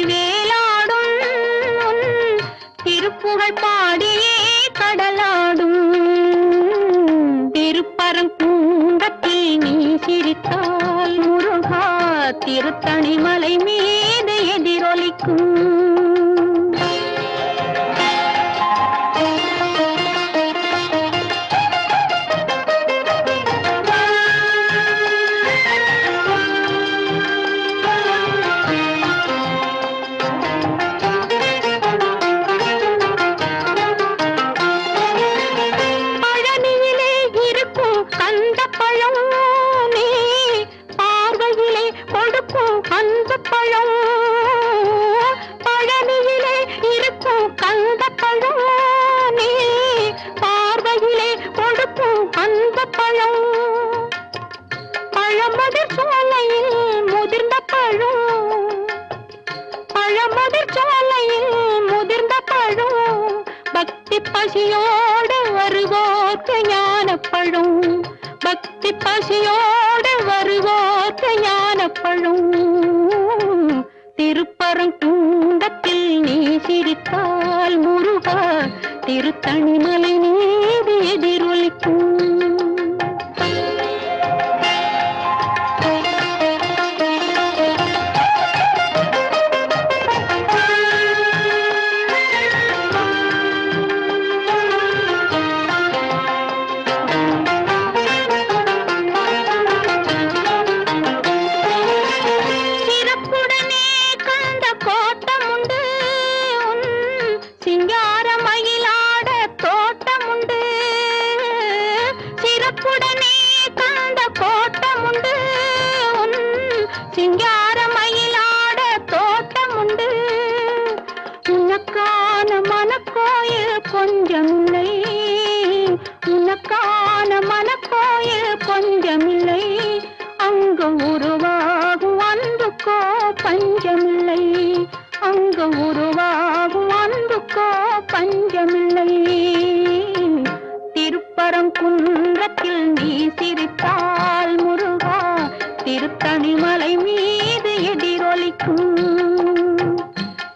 வேலாடும் திருப்புகழ் பாடியே கடலாடும். திருப்பரங்குன்றத்தில் நீ சிரித்தால் முருகா திருத்தணிமலை மீது எதிரொலிக்கும். பழம். பழமதிர் சோலையில் முதிர்ந்த பழம். பழமதிர் சோலையில் முதிர்ந்த பழம். பக்தி பசியோடு வருவோர்க்கு ஞானப்பழும். பக்தி பசியோடு வருவோர்க்கு ஞானப்பழும். திருப்பரங்குண்டத்தில் நீ சிரித்தால் முருகா திருத்தணிமலை நீதி எதிரொலிக்கும். சிங்கார மயிலாட தோட்டம் உண்டு உனக்கான மனக்கோயில் கொஞ்சமில்லை உனக்கான மன